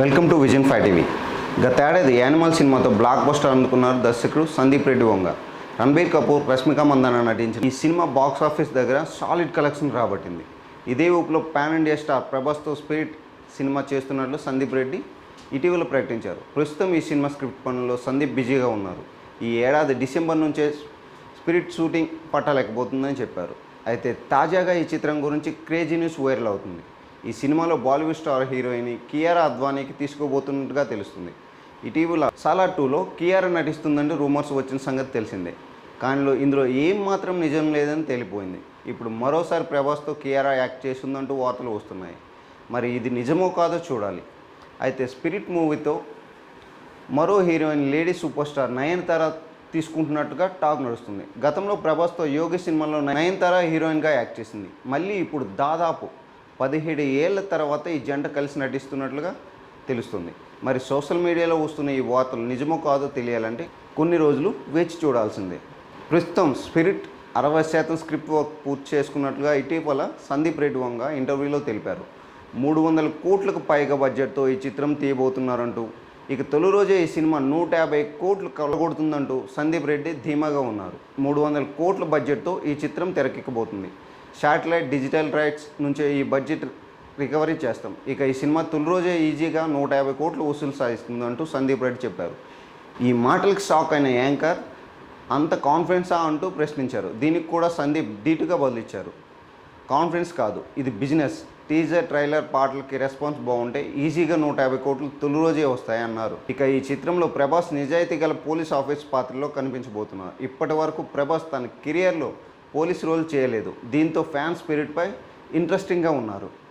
Welcome to vision five TV. గతేడాది animal సినిమాతో blockbuster అందుకున్నారు దర్శకుడు సందీప్ రెడ్డి వంగ. రణబీర్ కపూర్ రష్మిక మందన నటించిన ఈ సినిమా బాక్స్ ఆఫీస్ దగ్గర సాలిడ్ కలెక్షన్ రాబట్టింది. ఇదే ఊపులో పాన్ ఇండియా స్టార్ ప్రభాస్తో స్పిరిట్ సినిమా చేస్తున్నట్లు సందీప్ రెడ్డి ఇటీవల ప్రకటించారు. ప్రస్తుతం ఈ సినిమా స్క్రిప్ట్ పనుల్లో సందీప్ బిజీగా ఉన్నారు. ఈ ఏడాది డిసెంబర్ నుంచే స్పిరిట్ షూటింగ్ పట్టలేకపోతుందని చెప్పారు. అయితే తాజాగా ఈ చిత్రం గురించి క్రేజీ న్యూస్ వైరల్ అవుతుంది. ఈ సినిమాలో బాలీవుడ్ స్టార్ హీరోయిన్ కియారా అద్వానీకి తీసుకోబోతున్నట్టుగా తెలుస్తుంది. ఇటీవల సాలా టూలో కియారా నటిస్తుందంటే రూమర్స్ వచ్చిన సంగతి తెలిసిందే. కానీ ఇందులో ఏం మాత్రం నిజం లేదని తేలిపోయింది. ఇప్పుడు మరోసారి ప్రభాస్తో కియారా యాక్ట్ చేస్తుందంటూ వార్తలు వస్తున్నాయి. మరి ఇది నిజమో కాదో చూడాలి. అయితే స్పిరిట్ మూవీతో మరో heroine lady super star Nayanthara తీసుకుంటున్నట్టుగా talk నడుస్తుంది. గతంలో ప్రభాస్తో యోగి సినిమాలో నయనతార హీరోయిన్గా యాక్ట్ చేసింది. మళ్ళీ ఇప్పుడు దాదాపు పదిహేడు ఏళ్ళ తర్వాత ఈ జంట కలిసి నటిస్తున్నట్లుగా తెలుస్తుంది. మరి సోషల్ మీడియాలో వస్తున్న ఈ వార్తలు నిజమో కాదో తెలియాలంటే కొన్ని రోజులు వేచి చూడాల్సిందే. ప్రస్తుతం స్పిరిట్ అరవై శాతం స్క్రిప్ట్ వర్క్ పూర్తి చేసుకున్నట్లుగా ఇటీవల సందీప్ రెడ్డి వంగ ఇంటర్వ్యూలో తెలిపారు. మూడు వందల కోట్లకు పైగా బడ్జెట్తో ఈ చిత్రం తీయబోతున్నారంటూ ఇక తొలి రోజే ఈ సినిమా నూట యాభై కోట్లు కలగొడుతుందంటూ సందీప్ రెడ్డి ధీమాగా ఉన్నారు. మూడు వందల కోట్ల బడ్జెట్తో ఈ చిత్రం తెరకెక్కబోతుంది. శాటిలైట్ డిజిటల్ రైట్స్ నుంచే ఈ బడ్జెట్ రికవరీ చేస్తాం. ఇక ఈ సినిమా తొలి రోజే ఈజీగా నూట యాభై కోట్లు వసూలు సాధిస్తుంది అంటూ సందీప్ రెడ్డి చెప్పారు. ఈ మాటలకు షాక్ అయిన యాంకర్ అంత కాన్ఫిడెన్సా అంటూ ప్రశ్నించారు. దీనికి కూడా సందీప్ ధీటుగా బదులిచ్చారు. కాన్ఫిడెన్స్ కాదు ఇది బిజినెస్. టీజర్ ట్రైలర్ పాటలకి రెస్పాన్స్ బాగుంటే ఈజీగా నూట యాభై కోట్లు తొలి రోజే వస్తాయి అన్నారు. ఇక ఈ చిత్రంలో ప్రభాస్ నిజాయితీ గల పోలీస్ ఆఫీస్ పాత్రలో కనిపించబోతున్నారు. ఇప్పటి వరకు ప్రభాస్ తన కెరియర్లో పోలీస్ రోల్ చేయలేదు. దీంతో ఫ్యాన్ స్పిరిట్పై ఇంట్రెస్టింగ్గా ఉన్నారు.